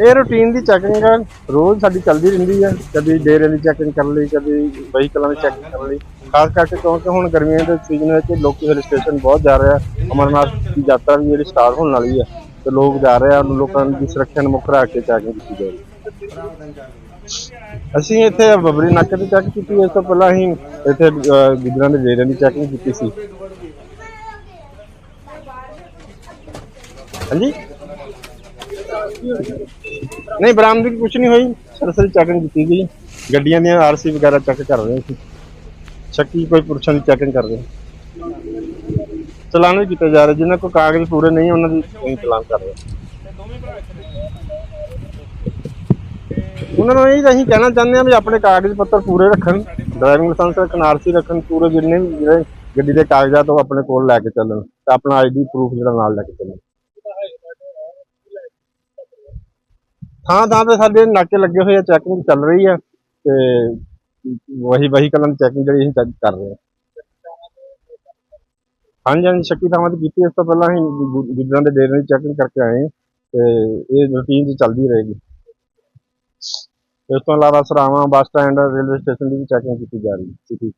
ਇਹ ਰੂਟੀਨ ਦੀ ਚੈਕਿੰਗ ਹੈ ਰੋਜ਼ ਸਾਡੀ ਚੱਲਦੀ ਰਹਿੰਦੀ ਹੈ ਕਦੀ ਡੇਰੇ ਦੀ ਚੈਕਿੰਗ ਕਰ ਲਈ ਕਦੀ ਵਹੀਕਲਾਂ ਦੀ ਚੈਕਿੰਗ ਕਰ ਲਈ। ਖਾਸ ਕਰਕੇ ਕਿਉਂਕਿ ਹੁਣ ਗਰਮੀਆਂ ਦੇ ਸੀਜ਼ਨ ਵਿੱਚ ਲੋਕੀ ਹਿਲ ਸਟੇਸ਼ਨ ਬਹੁਤ ਜਾ ਰਹੇ ਆ ਅਮਰਨਾਥ ਦੀ ਯਾਤਰਾ ਵੀ ਜਿਹੜੀ ਸਟਾਰਟ ਹੋਣ ਵਾਲੀ ਹੈ ਤੇ ਲੋਕ ਜਾ ਰਹੇ ਆ ਲੋਕਾਂ ਦੀ ਸੁਰੱਖਿਆ ਨੂੰ ਮੁੱਖ ਰੱਖ ਕੇ ਚੈਕਿੰਗ ਕੀਤੀ ਜਾ ਰਹੀ ਅਸੀਂ ਇੱਥੇ ਬਬਰੀ ਨਾਕੇ ਦੀ ਚੈੱਕ ਕੀਤੀ ਇਸ ਤੋਂ ਪਹਿਲਾਂ ਅਸੀਂ ਇੱਥੇ ਅਹ, ਦੇ ਡੇਰਿਆਂ ਦੀ ਚੈਕਿੰਗ ਕੀਤੀ ਸੀ। ਹਾਂਜੀ? ਨਹੀਂ ਬਰਾਮਦਗੀ ਕੁਝ ਨਹੀਂ ਹੋਈ। ਸਰਸਰੀ ਚੈਕਿੰਗ ਕੀਤੀ ਗਈ। ਗੱਡੀਆਂ ਦੀਆਂ ਆਰਸੀ ਵਗੈਰਾ ਚੈੱਕ ਕਰ ਰਹੇ ਸੀ। ਸ਼ੱਕੀ ਕੋਈ ਪੁਰਸ਼ਾਂ ਦੀ ਚੈਕਿੰਗ ਕਰ ਰਹੇ ਚਲਾਨ ਵੀ ਕੀਤੇ ਜਾ ਰਹੇ। ਜਿਨ੍ਹਾਂ ਕੋਲ ਕਾਗਜ਼ ਪੂਰੇ ਨਹੀਂ, ਉਹਨਾਂ ਦੀ ਅਸੀਂ ਚਲਾਨ ਕਰ ਰਹੇ। ਉਹਨਾਂ ਨੂੰ ਇਹ ਅਸੀਂ ਕਹਿਣਾ ਚਾਹੁੰਦੇ ਹਾਂ ਵੀ ਆਪਣੇ ਕਾਗਜ਼ ਪੱਤਰ ਪੂਰੇ ਰੱਖਣ ਡਰਾਈਵਿੰਗ ਲਾਇਸੈਂਸ ਰੱਖਣ ਆਰਸੀ ਰੱਖਣ, ਪੂਰੇ ਜਿੰਨੇ ਵੀ ਜਿਹੜੇ ਗੱਡੀ ਦੇ ਕਾਗਜ਼ਾਤ ਉਹ ਆਪਣੇ ਕੋਲ ਲੈ ਕੇ ਚੱਲਣ ਤੇ ਆਪਣਾ ਆਈਡੀ ਪ੍ਰੂਫ ਜਿਹੜਾ ਨਾਲ ਲੈ ਕੇ ਚੱਲਣ। ਥਾਂ ਥਾਂ ਤੇ ਸਾਡੇ ਨਾਕੇ ਲੱਗੇ ਹੋਏ ਆ ਚੈਕਿੰਗ ਚੱਲ ਰਹੀ ਆ ਤੇ ਵਹੀ ਵਹੀਕਲਾਂ ਦੀ ਚੈਕਿੰਗ ਜਿਹੜੀ ਅਸੀਂ ਚੱਲ ਕਰ ਰਹੇ ਹਾਂ ਹਾਂਜੀ ਹਾਂਜੀ, ਸ਼ੱਕੀ ਥਾਵਾਂ ਤੇ ਕੀਤੀ ਇਸ ਤੋਂ ਪਹਿਲਾਂ ਅਸੀਂ ਗੁ- ਗੁੱਜਰਾਂ ਦੇ ਡੇਰੇ ਦੀ ਚੈਕਿੰਗ ਕਰਕੇ ਆਏ ਤੇ ਇਹ ਰੂਟੀਨ ਚ ਚੱਲਦੀ ਰਹੇਗੀ। ਇਸ ਤੋਂ ਇਲਾਵਾ ਸਰਾਵਾਂ, ਬੱਸ ਸਟੈਂਡ, ਰੇਲਵੇ ਸਟੇਸ਼ਨ ਦੀ ਵੀ ਚੈਕਿੰਗ ਕੀਤੀ ਜਾ ਰਹੀ ਹੈ।